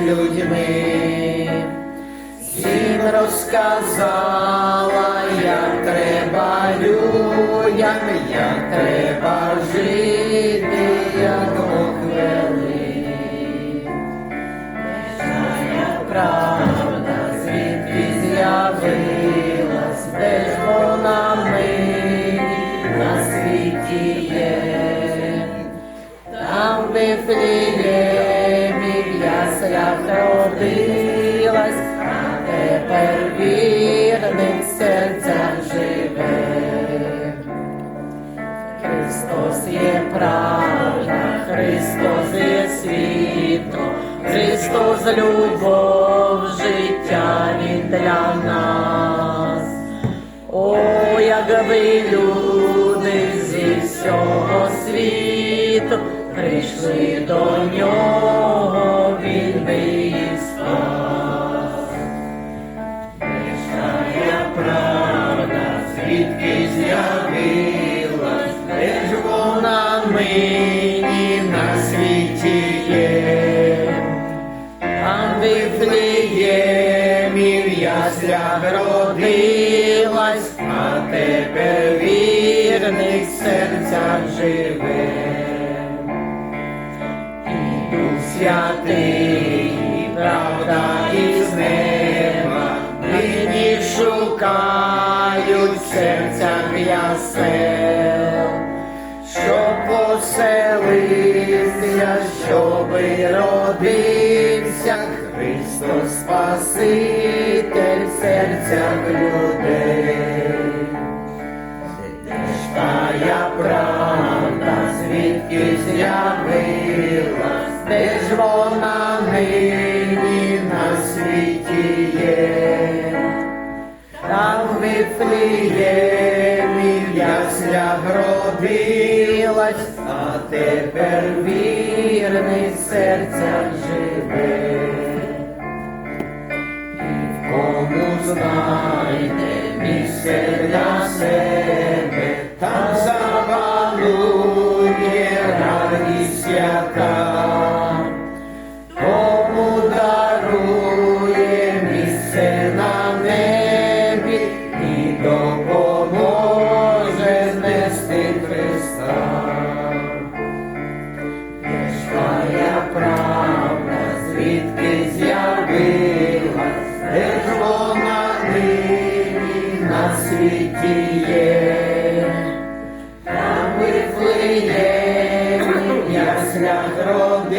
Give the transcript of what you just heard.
людьми, всім розказала, як треба людям, як треба жити, як Бог велить. Моя правда, звідки з'явилась, де ж вона нині на світі є. Там в Вифлеємі яслях родилась, а тепер вірних серцях живе. Христос є правда, Христос є світло, Христос любов, життя для нас. О, як ви люди зі всього світу прийшли до нього, звідки з'явилась, де ж вона нині на світі є. В Вифлеємі в яслях родилась, а тепер вірних серцях живе. І Дух Святий, серцях ясел, щоб поселитися, щоби родився Христос Спаситель в серцях людей. Де ж тая правда, звідки з'явилась, де ж вона Вифлеємі в яслях а тепер вірний в серцях живе. І в кому знайде місце для себе, там запанує радість яка. Світі є. Там в Вифлеємі в